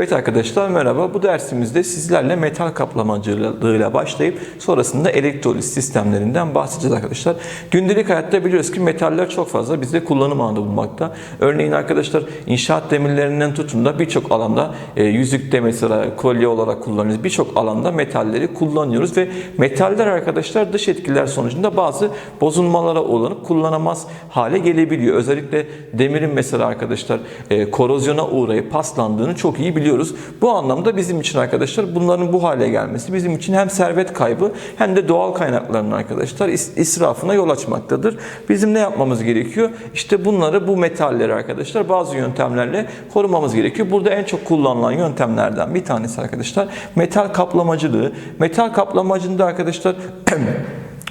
Evet arkadaşlar merhaba. Bu dersimizde sizlerle metal kaplamacılığıyla başlayıp sonrasında elektrolit sistemlerinden bahsedeceğiz arkadaşlar. Gündelik hayatta biliyoruz ki metaller çok fazla bizde kullanım alanında bulunmakta. Örneğin arkadaşlar inşaat demirlerinden tutun da birçok alanda e, yüzükte mesela kolye olarak kullanıyoruz. Birçok alanda metalleri kullanıyoruz ve metaller arkadaşlar dış etkiler sonucunda bazı bozulmalara uğranıp kullanamaz hale gelebiliyor. Özellikle demirin mesela arkadaşlar e, korozyona uğrayıp paslandığını çok iyi biliyoruz. Bu anlamda bizim için arkadaşlar bunların bu hale gelmesi bizim için hem servet kaybı hem de doğal kaynakların arkadaşlar is- israfına yol açmaktadır. Bizim ne yapmamız gerekiyor? İşte bunları bu metalleri arkadaşlar bazı yöntemlerle korumamız gerekiyor. Burada en çok kullanılan yöntemlerden bir tanesi arkadaşlar metal kaplamacılığı. Metal kaplamacında arkadaşlar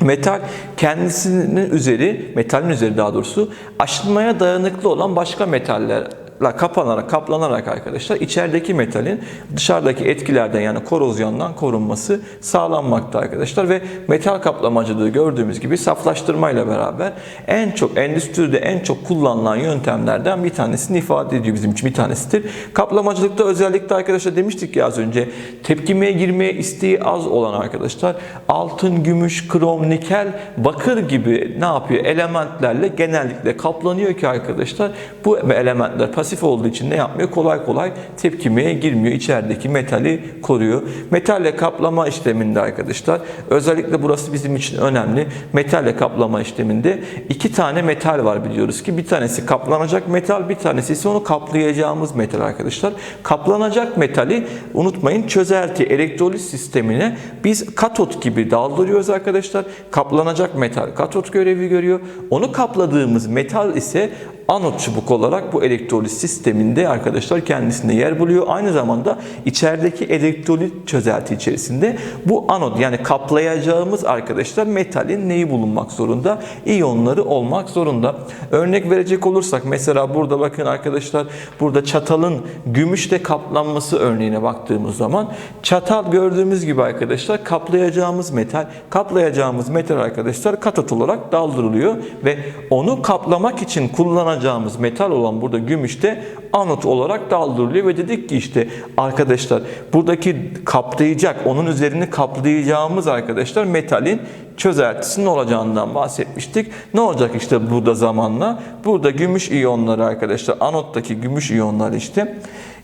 Metal kendisinin üzeri, metalin üzeri daha doğrusu aşınmaya dayanıklı olan başka metaller kapanarak, kaplanarak arkadaşlar içerideki metalin dışarıdaki etkilerden yani korozyondan korunması sağlanmakta arkadaşlar. Ve metal kaplamacılığı gördüğümüz gibi saflaştırmayla beraber en çok endüstride en çok kullanılan yöntemlerden bir tanesini ifade ediyor bizim için bir tanesidir. Kaplamacılıkta özellikle arkadaşlar demiştik ya az önce tepkimeye girmeye isteği az olan arkadaşlar altın, gümüş, krom, nikel, bakır gibi ne yapıyor? Elementlerle genellikle kaplanıyor ki arkadaşlar. Bu elementler pasif olduğu için ne yapmıyor? Kolay kolay tepkimeye girmiyor. İçerideki metali koruyor. Metalle kaplama işleminde arkadaşlar özellikle burası bizim için önemli. Metalle kaplama işleminde iki tane metal var biliyoruz ki bir tanesi kaplanacak metal bir tanesi ise onu kaplayacağımız metal arkadaşlar. Kaplanacak metali unutmayın çözelti elektrolit sistemine biz katot gibi daldırıyoruz arkadaşlar. Kaplanacak metal katot görevi görüyor. Onu kapladığımız metal ise anot çubuk olarak bu elektrolit sisteminde arkadaşlar kendisinde yer buluyor. Aynı zamanda içerideki elektrolit çözelti içerisinde bu anot yani kaplayacağımız arkadaşlar metalin neyi bulunmak zorunda? İyonları olmak zorunda. Örnek verecek olursak mesela burada bakın arkadaşlar burada çatalın gümüşle kaplanması örneğine baktığımız zaman çatal gördüğümüz gibi arkadaşlar kaplayacağımız metal kaplayacağımız metal arkadaşlar katot olarak daldırılıyor ve onu kaplamak için kullanacağımız kullanacağımız metal olan burada gümüşte anot olarak daldırılıyor ve dedik ki işte arkadaşlar buradaki kaplayacak onun üzerini kaplayacağımız arkadaşlar metalin çözeltisinin olacağından bahsetmiştik. Ne olacak işte burada zamanla? Burada gümüş iyonları arkadaşlar anottaki gümüş iyonları işte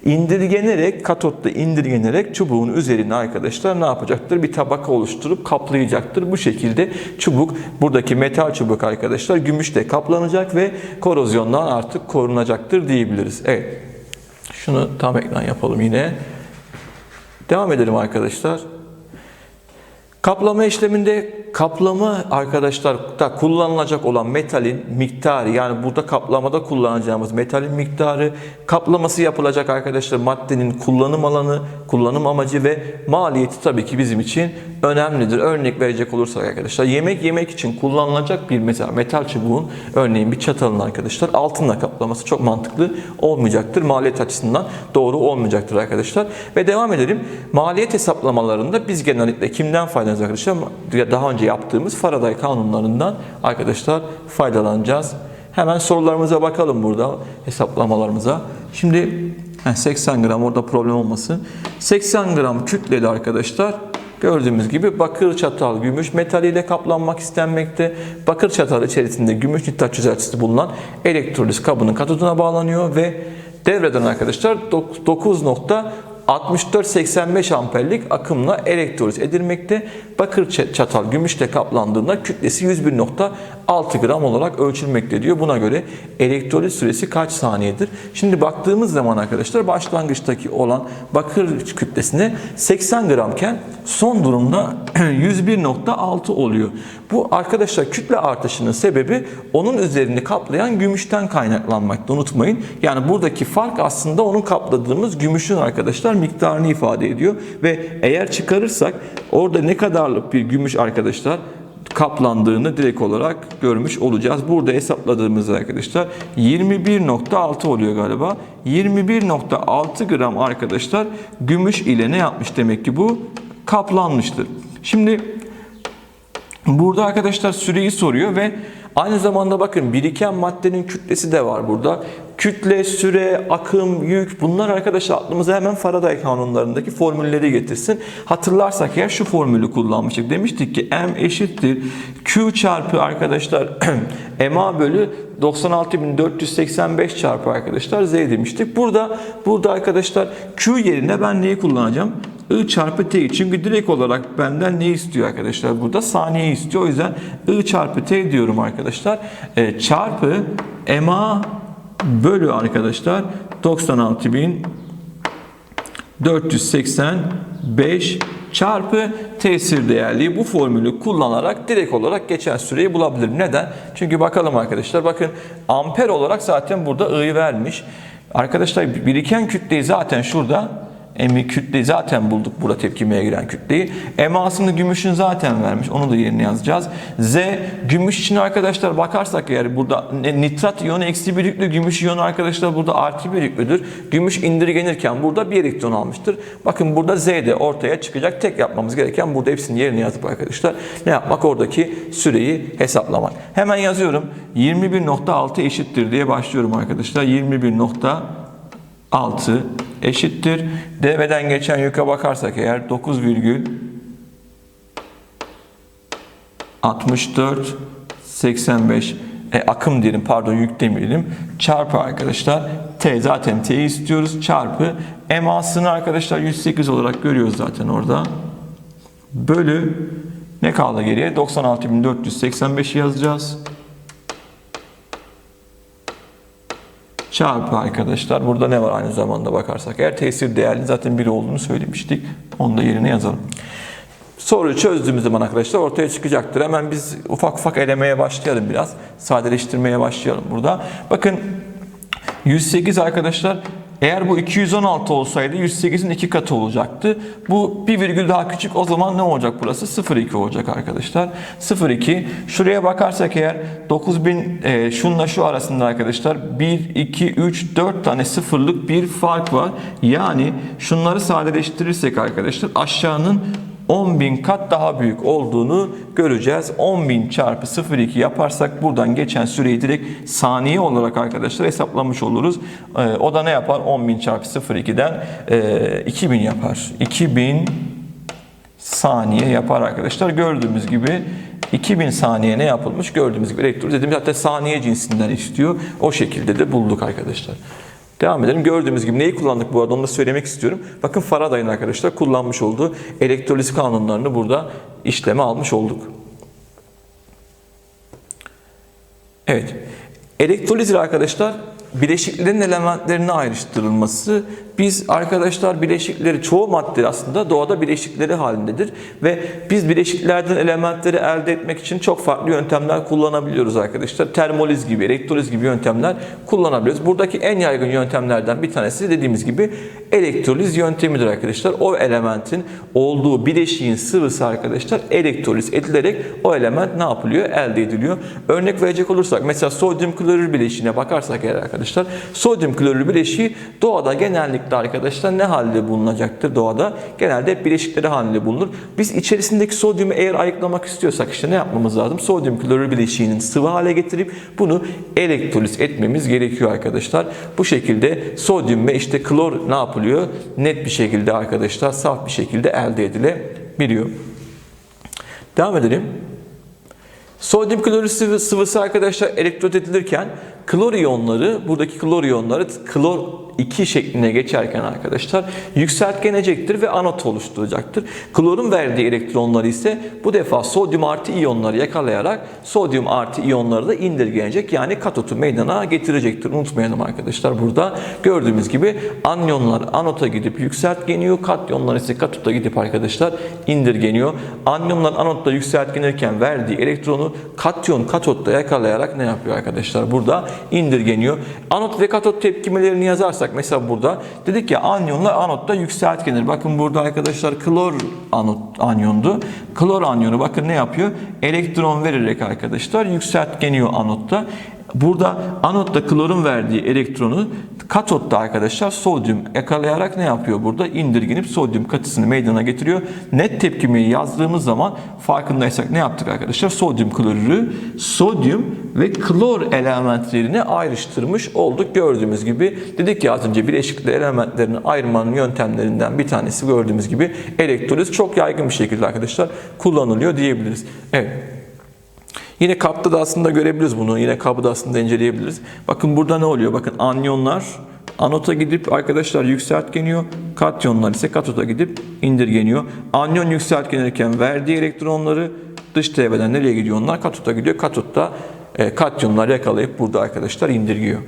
indirgenerek katotta indirgenerek çubuğun üzerine arkadaşlar ne yapacaktır? Bir tabaka oluşturup kaplayacaktır. Bu şekilde çubuk buradaki metal çubuk arkadaşlar gümüşle kaplanacak ve korozyondan artık korunacaktır diyebiliriz. Evet. Şunu tam ekran yapalım yine. Devam edelim arkadaşlar. Kaplama işleminde kaplama arkadaşlar da kullanılacak olan metalin miktarı yani burada kaplamada kullanacağımız metalin miktarı kaplaması yapılacak arkadaşlar maddenin kullanım alanı, kullanım amacı ve maliyeti tabii ki bizim için önemlidir. Örnek verecek olursak arkadaşlar yemek yemek için kullanılacak bir mesela metal çubuğun örneğin bir çatalın arkadaşlar altınla kaplaması çok mantıklı olmayacaktır. Maliyet açısından doğru olmayacaktır arkadaşlar. Ve devam edelim. Maliyet hesaplamalarında biz genellikle kimden faydalanacağız arkadaşlar? Daha önce yaptığımız Faraday kanunlarından arkadaşlar faydalanacağız. Hemen sorularımıza bakalım burada hesaplamalarımıza. Şimdi 80 gram orada problem olmasın. 80 gram kütleli arkadaşlar Gördüğümüz gibi bakır çatal gümüş metaliyle kaplanmak istenmekte. Bakır çatal içerisinde gümüş nitrat çözeltisi bulunan elektrolit kabının katoduna bağlanıyor ve devreden arkadaşlar 9.6485 amperlik akımla elektrolit edilmekte. Bakır çatal gümüşle kaplandığında kütlesi 101.6 gram olarak ölçülmekte diyor. Buna göre elektrolit süresi kaç saniyedir? Şimdi baktığımız zaman arkadaşlar başlangıçtaki olan bakır kütlesine 80 gramken son durumda 101.6 oluyor. Bu arkadaşlar kütle artışının sebebi onun üzerini kaplayan gümüşten kaynaklanmakta unutmayın. Yani buradaki fark aslında onun kapladığımız gümüşün arkadaşlar miktarını ifade ediyor. Ve eğer çıkarırsak orada ne kadarlık bir gümüş arkadaşlar kaplandığını direkt olarak görmüş olacağız. Burada hesapladığımız arkadaşlar 21.6 oluyor galiba. 21.6 gram arkadaşlar gümüş ile ne yapmış demek ki bu? Kaplanmıştır. Şimdi burada arkadaşlar süreyi soruyor ve aynı zamanda bakın biriken maddenin kütlesi de var burada. Kütle, süre, akım, yük bunlar arkadaşlar aklımıza hemen Faraday kanunlarındaki formülleri getirsin. Hatırlarsak eğer şu formülü kullanmıştık. Demiştik ki M eşittir Q çarpı arkadaşlar MA bölü 96.485 çarpı arkadaşlar Z demiştik. Burada burada arkadaşlar Q yerine ben neyi kullanacağım? I çarpı T çünkü direkt olarak benden ne istiyor arkadaşlar? Burada saniye istiyor. O yüzden I çarpı T diyorum arkadaşlar. E, çarpı MA bölü arkadaşlar 96.485 çarpı tesir değerliği bu formülü kullanarak direkt olarak geçen süreyi bulabilirim. Neden? Çünkü bakalım arkadaşlar bakın amper olarak zaten burada I'yı vermiş. Arkadaşlar biriken kütleyi zaten şurada Emi kütleyi zaten bulduk burada tepkimeye giren kütleyi. Emasını gümüşün zaten vermiş. Onu da yerine yazacağız. Z gümüş için arkadaşlar bakarsak eğer burada nitrat iyonu eksi bir yüklü, gümüş iyonu arkadaşlar burada artı bir yüklüdür. Gümüş indirgenirken burada bir elektron almıştır. Bakın burada Z de ortaya çıkacak. Tek yapmamız gereken burada hepsini yerine yazıp arkadaşlar ne yapmak? Oradaki süreyi hesaplamak. Hemen yazıyorum. 21.6 eşittir diye başlıyorum arkadaşlar. 21.6 eşittir. Devreden geçen yüke bakarsak eğer 9 virgül 64 85 e, akım diyelim pardon yük demeyelim. Çarpı arkadaşlar T zaten T'yi istiyoruz. Çarpı emasını arkadaşlar. 108 olarak görüyoruz zaten orada. Bölü ne kaldı geriye? 96.485 yazacağız çarpı arkadaşlar. Burada ne var aynı zamanda bakarsak? Eğer tesir değerli zaten 1 olduğunu söylemiştik. Onu da yerine yazalım. Soruyu çözdüğümüz zaman arkadaşlar ortaya çıkacaktır. Hemen biz ufak ufak elemeye başlayalım biraz. Sadeleştirmeye başlayalım burada. Bakın 108 arkadaşlar eğer bu 216 olsaydı 108'in iki katı olacaktı. Bu bir virgül daha küçük o zaman ne olacak burası? 0,2 olacak arkadaşlar. 0,2 şuraya bakarsak eğer 9000 e, şunla şu arasında arkadaşlar 1, 2, 3, 4 tane sıfırlık bir fark var. Yani şunları sadeleştirirsek arkadaşlar aşağının 10.000 kat daha büyük olduğunu göreceğiz. 10.000 çarpı 0,2 yaparsak buradan geçen süreyi direkt saniye olarak arkadaşlar hesaplamış oluruz. Ee, o da ne yapar? 10.000 çarpı 0,2'den e, 2000 yapar. 2000 saniye yapar arkadaşlar. Gördüğümüz gibi 2000 saniye ne yapılmış? Gördüğümüz gibi elektroliz dediğimiz hatta saniye cinsinden istiyor. O şekilde de bulduk arkadaşlar. Devam edelim. Gördüğümüz gibi neyi kullandık bu arada onu da söylemek istiyorum. Bakın Faraday'ın arkadaşlar kullanmış olduğu elektroliz kanunlarını burada işleme almış olduk. Evet. Elektroliz arkadaşlar bileşiklerin elementlerine ayrıştırılması. Biz arkadaşlar bileşikleri çoğu madde aslında doğada bileşikleri halindedir ve biz bileşiklerden elementleri elde etmek için çok farklı yöntemler kullanabiliyoruz arkadaşlar. Termoliz gibi, elektroliz gibi yöntemler kullanabiliyoruz. Buradaki en yaygın yöntemlerden bir tanesi dediğimiz gibi elektroliz yöntemidir arkadaşlar. O elementin olduğu bileşiğin sıvısı arkadaşlar elektroliz edilerek o element ne yapılıyor? Elde ediliyor. Örnek verecek olursak mesela sodyum klorür bileşiğine bakarsak eğer arkadaşlar sodyum klorür bileşiği doğada genellikle arkadaşlar ne halde bulunacaktır doğada? Genelde hep bileşikleri halinde bulunur. Biz içerisindeki sodyumu eğer ayıklamak istiyorsak işte ne yapmamız lazım? Sodyum klorür bileşiğinin sıvı hale getirip bunu elektroliz etmemiz gerekiyor arkadaşlar. Bu şekilde sodyum ve işte klor ne yapılıyor? Net bir şekilde arkadaşlar saf bir şekilde elde edilebiliyor. Devam edelim. Sodyum klorür sıvı, sıvısı arkadaşlar elektrot edilirken klor iyonları, buradaki klor iyonları klor 2 şekline geçerken arkadaşlar yükseltgenecektir ve anot oluşturacaktır. Klorun verdiği elektronları ise bu defa sodyum artı iyonları yakalayarak sodyum artı iyonları da indirgenecek yani katotu meydana getirecektir. Unutmayalım arkadaşlar burada gördüğümüz gibi anyonlar anota gidip yükseltgeniyor. Katyonlar ise katota gidip arkadaşlar indirgeniyor. Anyonlar anotta yükseltgenirken verdiği elektronu katyon katotta yakalayarak ne yapıyor arkadaşlar? Burada indirgeniyor. Anot ve katot tepkimelerini yazarsak mesela burada dedik ya anyonlar anotta yükseltgenir. Bakın burada arkadaşlar klor anot, anyondu. Klor anyonu bakın ne yapıyor? Elektron vererek arkadaşlar yükseltgeniyor anotta. Burada anotta klorun verdiği elektronu katotta arkadaşlar sodyum yakalayarak ne yapıyor burada? İndirgenip sodyum katısını meydana getiriyor. Net tepkimeyi yazdığımız zaman farkındaysak ne yaptık arkadaşlar? Sodyum klorürü sodyum ve klor elementlerini ayrıştırmış olduk gördüğümüz gibi. Dedik ya az önce bileşikli elementlerini ayırmanın yöntemlerinden bir tanesi gördüğümüz gibi elektroliz çok yaygın bir şekilde arkadaşlar kullanılıyor diyebiliriz. Evet. Yine kapta da aslında görebiliriz bunu. Yine kabı da aslında inceleyebiliriz. Bakın burada ne oluyor? Bakın anyonlar anota gidip arkadaşlar yükseltgeniyor. Katyonlar ise katota gidip indirgeniyor. Anyon yükseltgenirken verdiği elektronları dış devreden nereye gidiyor onlar? Katota gidiyor. Katotta e, katyonlar yakalayıp burada arkadaşlar indirgiyor.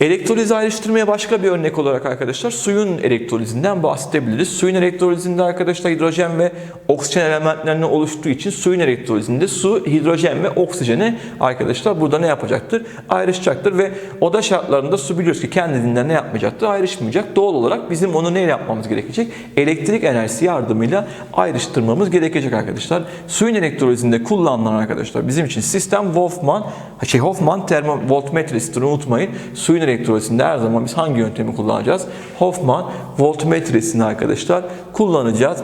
Elektroliz ayrıştırmaya başka bir örnek olarak arkadaşlar suyun elektrolizinden bahsedebiliriz. Suyun elektrolizinde arkadaşlar hidrojen ve oksijen elementlerinden oluştuğu için suyun elektrolizinde su, hidrojen ve oksijene arkadaşlar burada ne yapacaktır? Ayrışacaktır ve oda şartlarında su biliyoruz ki kendiliğinden ne yapmayacaktır? Ayrışmayacak. Doğal olarak bizim onu neyle yapmamız gerekecek? Elektrik enerjisi yardımıyla ayrıştırmamız gerekecek arkadaşlar. Suyun elektrolizinde kullanılan arkadaşlar bizim için sistem Wolfman, şey Hoffman termovoltmetresidir unutmayın. Suyun elektrolizinde her zaman biz hangi yöntemi kullanacağız? Hoffman voltmetresini arkadaşlar kullanacağız.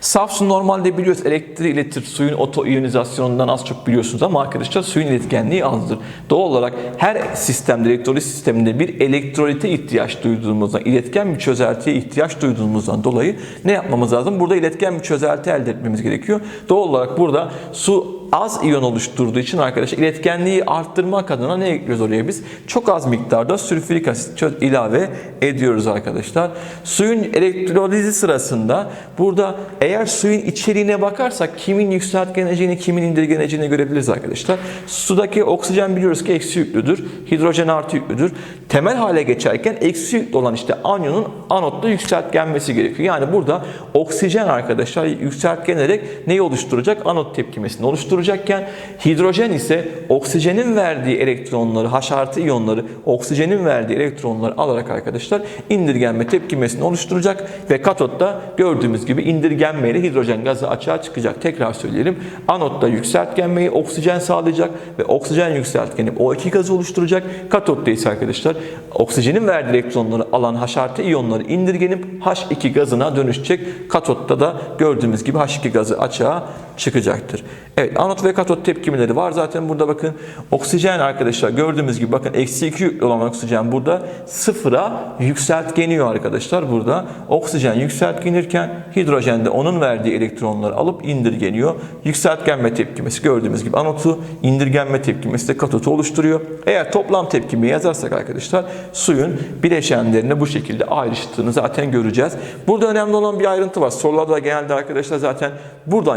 Saf su normalde biliyoruz elektriği iletir. Suyun otoiyonizasyonundan az çok biliyorsunuz ama arkadaşlar suyun iletkenliği azdır. Doğal olarak her sistemde, elektrolit sisteminde bir elektrolite ihtiyaç duyduğumuzdan, iletken bir çözeltiye ihtiyaç duyduğumuzdan dolayı ne yapmamız lazım? Burada iletken bir çözelti elde etmemiz gerekiyor. Doğal olarak burada su az iyon oluşturduğu için arkadaşlar iletkenliği arttırmak adına ne ekliyoruz oraya biz? Çok az miktarda sülfürik asit ilave ediyoruz arkadaşlar. Suyun elektrolizi sırasında burada eğer suyun içeriğine bakarsak kimin yükseltgeneceğini, kimin indirgeneceğini görebiliriz arkadaşlar. Sudaki oksijen biliyoruz ki eksi yüklüdür. Hidrojen artı yüklüdür. Temel hale geçerken eksi yüklü olan işte anyonun anotta yükseltgenmesi gerekiyor. Yani burada oksijen arkadaşlar yükseltgenerek neyi oluşturacak? Anot tepkimesini oluşturacakken hidrojen ise oksijenin verdiği elektronları, H artı iyonları, oksijenin verdiği elektronları alarak arkadaşlar indirgenme tepkimesini oluşturacak ve katotta gördüğümüz gibi indirgenmeyle hidrojen gazı açığa çıkacak. Tekrar söyleyelim. Anotta yükseltgenmeyi oksijen sağlayacak ve oksijen yükseltgenip O2 gazı oluşturacak. Katotta ise arkadaşlar oksijenin verdiği elektronları alan H artı iyonları indirgenip H2 gazına dönüşecek. Katotta da gördüğümüz gibi H2 gazı açığa çıkacaktır. Evet anot ve katot tepkimeleri var. Zaten burada bakın oksijen arkadaşlar gördüğümüz gibi bakın eksi 2 yüklü olan oksijen burada sıfıra yükseltgeniyor arkadaşlar burada. Oksijen yükseltgenirken hidrojen de onun verdiği elektronları alıp indirgeniyor. Yükseltgenme tepkimesi gördüğümüz gibi anotu, indirgenme tepkimesi de katotu oluşturuyor. Eğer toplam tepkimi yazarsak arkadaşlar suyun bileşenlerini bu şekilde ayrıştığını zaten göreceğiz. Burada önemli olan bir ayrıntı var. Sorularda genelde arkadaşlar zaten buradan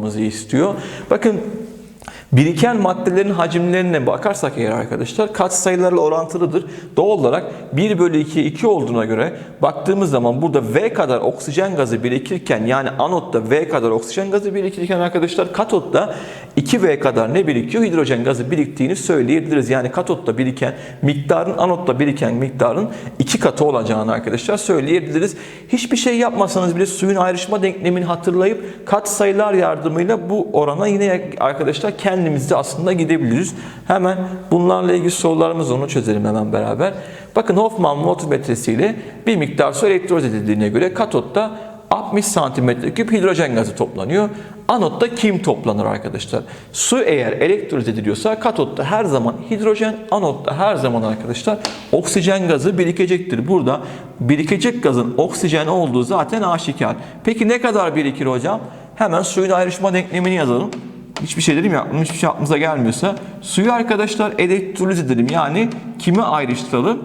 yakalamamızı istiyor. Bakın Biriken maddelerin hacimlerine bakarsak eğer arkadaşlar kat sayılarla orantılıdır. Doğal olarak 1 bölü 2 2 olduğuna göre baktığımız zaman burada V kadar oksijen gazı birikirken yani anotta V kadar oksijen gazı birikirken arkadaşlar katotta 2V kadar ne birikiyor? Hidrojen gazı biriktiğini söyleyebiliriz. Yani katotta biriken miktarın anotta biriken miktarın iki katı olacağını arkadaşlar söyleyebiliriz. Hiçbir şey yapmasanız bile suyun ayrışma denklemini hatırlayıp kat sayılar yardımıyla bu orana yine arkadaşlar kendimizde aslında gidebiliriz. Hemen bunlarla ilgili sorularımız onu çözelim hemen beraber. Bakın Hoffman voltmetresiyle bir miktar su elektroliz edildiğine göre katotta 60 santimetre küp hidrojen gazı toplanıyor. Anotta kim toplanır arkadaşlar? Su eğer elektroliz ediliyorsa katotta her zaman hidrojen, anotta her zaman arkadaşlar oksijen gazı birikecektir. Burada birikecek gazın oksijen olduğu zaten aşikar. Peki ne kadar birikir hocam? Hemen suyun ayrışma denklemini yazalım. Hiçbir şey dedim ya, hiçbir şey aklımıza gelmiyorsa suyu arkadaşlar elektroliz edelim. Yani kimi ayrıştıralım?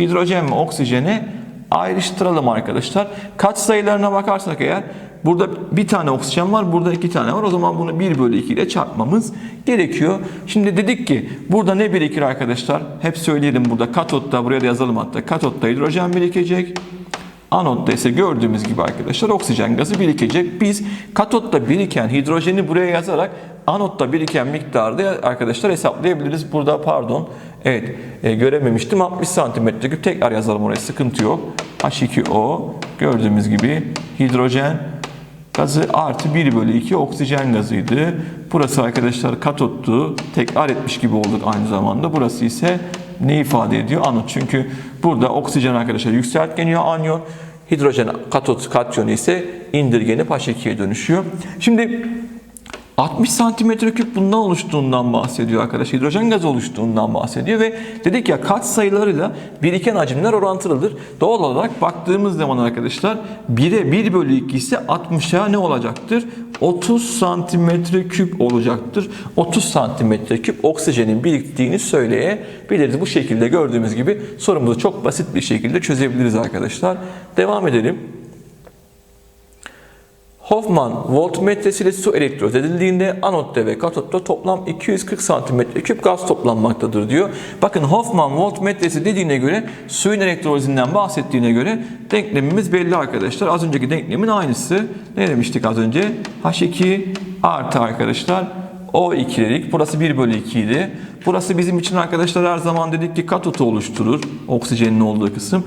Hidrojen ve oksijeni ayrıştıralım arkadaşlar. Kaç sayılarına bakarsak eğer burada bir tane oksijen var, burada iki tane var. O zaman bunu 1 bölü 2 ile çarpmamız gerekiyor. Şimdi dedik ki burada ne birikir arkadaşlar? Hep söyleyelim burada katotta, buraya da yazalım hatta. Katotta hidrojen birikecek. Anotta ise gördüğümüz gibi arkadaşlar oksijen gazı birikecek. Biz katotta biriken hidrojeni buraya yazarak anotta biriken miktarı da arkadaşlar hesaplayabiliriz. Burada pardon evet e, görememiştim 60 santimetre küp tekrar yazalım oraya sıkıntı yok. H2O gördüğümüz gibi hidrojen gazı artı 1 bölü 2 oksijen gazıydı. Burası arkadaşlar katottu. Tekrar etmiş gibi olduk aynı zamanda. Burası ise ne ifade ediyor? Anot. Çünkü burada oksijen arkadaşlar yükseltgeniyor anyon. Hidrojen katot katyonu ise indirgenip H2'ye dönüşüyor. Şimdi 60 santimetre küp bundan oluştuğundan bahsediyor arkadaş. Hidrojen gazı oluştuğundan bahsediyor ve dedik ya kat sayılarıyla biriken hacimler orantılıdır. Doğal olarak baktığımız zaman arkadaşlar 1'e 1 bölü 2 ise 60'a ne olacaktır? 30 santimetre küp olacaktır. 30 santimetre küp oksijenin biriktiğini söyleyebiliriz. Bu şekilde gördüğümüz gibi sorumuzu çok basit bir şekilde çözebiliriz arkadaşlar. Devam edelim. Hoffman voltmetresiyle su elektroz edildiğinde anotta ve katotta toplam 240 cm küp gaz toplanmaktadır diyor. Bakın Hoffman voltmetresi dediğine göre suyun elektrolizinden bahsettiğine göre denklemimiz belli arkadaşlar. Az önceki denklemin aynısı. Ne demiştik az önce? H2 artı arkadaşlar O2 dedik. Burası 1 bölü 2 idi. Burası bizim için arkadaşlar her zaman dedik ki katotu oluşturur. Oksijenin olduğu kısım,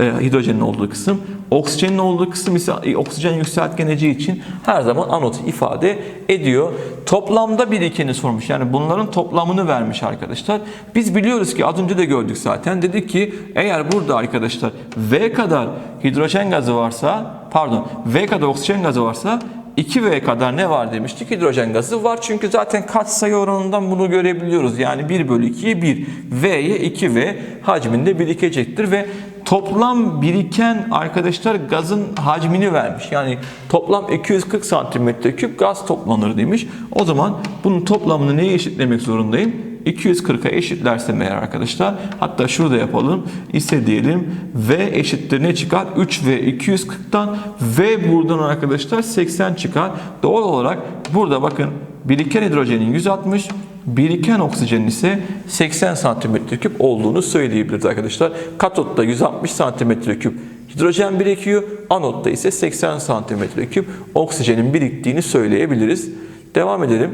e, hidrojenin olduğu kısım. Oksijenin olduğu kısım ise e, oksijen yükseltgeneci için her zaman anot ifade ediyor. Toplamda birikeni sormuş. Yani bunların toplamını vermiş arkadaşlar. Biz biliyoruz ki az önce de gördük zaten. Dedik ki eğer burada arkadaşlar V kadar hidrojen gazı varsa, pardon V kadar oksijen gazı varsa 2V kadar ne var demiştik? Hidrojen gazı var. Çünkü zaten katsayı oranından bunu görebiliyoruz. Yani 1 bölü 2'ye 1. V'ye 2V hacminde birikecektir ve toplam biriken arkadaşlar gazın hacmini vermiş. Yani toplam 240 santimetre küp gaz toplanır demiş. O zaman bunun toplamını neye eşitlemek zorundayım? 240'a eşitlersem eğer arkadaşlar hatta şurada yapalım ise diyelim V eşittir ne çıkar? 3V 240'tan V buradan arkadaşlar 80 çıkar. Doğal olarak burada bakın biriken hidrojenin 160 biriken oksijenin ise 80 santimetre küp olduğunu söyleyebiliriz arkadaşlar. Katotta 160 santimetre küp hidrojen birikiyor anotta ise 80 santimetre küp oksijenin biriktiğini söyleyebiliriz. Devam edelim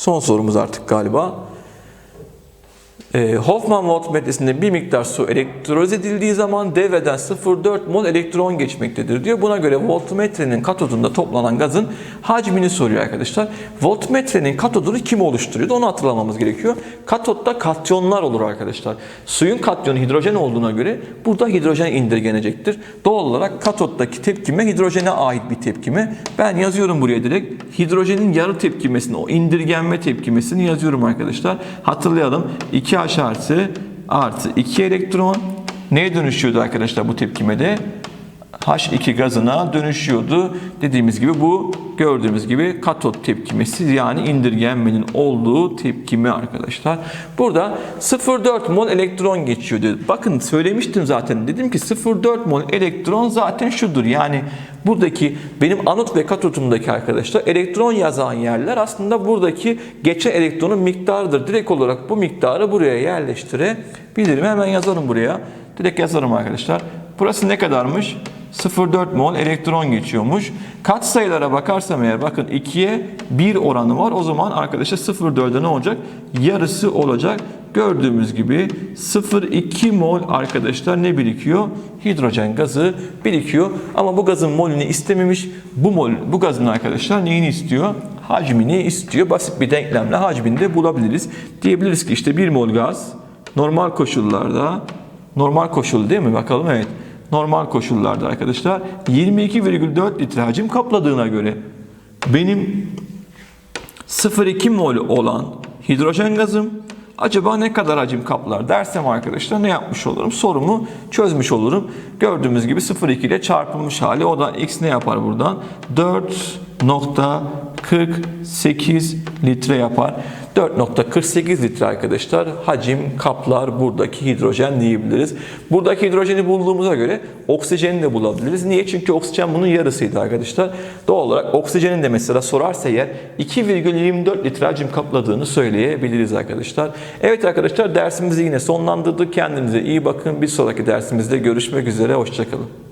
Son sorumuz artık galiba. E, Hoffman voltmetresinde bir miktar su elektroliz edildiği zaman devreden 0,4 mol elektron geçmektedir diyor. Buna göre voltmetrenin katodunda toplanan gazın hacmini soruyor arkadaşlar. Voltmetrenin katodunu kim oluşturuyordu onu hatırlamamız gerekiyor. Katodda katyonlar olur arkadaşlar. Suyun katyonu hidrojen olduğuna göre burada hidrojen indirgenecektir. Doğal olarak katoddaki tepkime hidrojene ait bir tepkime. Ben yazıyorum buraya direkt. Hidrojenin yarı tepkimesini, o indirgenme tepkimesini yazıyorum arkadaşlar. Hatırlayalım. 2 H artı artı 2 elektron neye dönüşüyordu arkadaşlar bu tepkimede? H2 gazına dönüşüyordu. Dediğimiz gibi bu gördüğümüz gibi katot tepkimesi yani indirgenmenin olduğu tepkime arkadaşlar. Burada 0,4 mol elektron geçiyor dedi. Bakın söylemiştim zaten. Dedim ki 0,4 mol elektron zaten şudur. Yani buradaki benim anot ve katotumdaki arkadaşlar elektron yazan yerler aslında buradaki geçen elektronun miktarıdır. Direkt olarak bu miktarı buraya yerleştirebilirim. Hemen yazarım buraya. Direkt yazarım arkadaşlar. Burası ne kadarmış? 0,4 mol elektron geçiyormuş. Kat sayılara bakarsam eğer bakın 2'ye 1 oranı var. O zaman arkadaşlar 0,4'e ne olacak? Yarısı olacak. Gördüğümüz gibi 0,2 mol arkadaşlar ne birikiyor? Hidrojen gazı birikiyor. Ama bu gazın molünü istememiş. Bu mol, bu gazın arkadaşlar neyini istiyor? Hacmini istiyor. Basit bir denklemle hacmini de bulabiliriz. Diyebiliriz ki işte 1 mol gaz normal koşullarda normal koşul değil mi? Bakalım evet normal koşullarda arkadaşlar 22,4 litre hacim kapladığına göre benim 0,2 mol olan hidrojen gazım acaba ne kadar hacim kaplar dersem arkadaşlar ne yapmış olurum? Sorumu çözmüş olurum. Gördüğümüz gibi 0,2 ile çarpılmış hali o da x ne yapar buradan? 4.48 litre yapar. 4.48 litre arkadaşlar hacim kaplar buradaki hidrojen diyebiliriz. Buradaki hidrojeni bulduğumuza göre oksijeni de bulabiliriz. Niye? Çünkü oksijen bunun yarısıydı arkadaşlar. Doğal olarak oksijenin de mesela sorarsa eğer 2,24 litre hacim kapladığını söyleyebiliriz arkadaşlar. Evet arkadaşlar dersimizi yine sonlandırdık. Kendinize iyi bakın. Bir sonraki dersimizde görüşmek üzere. Hoşçakalın.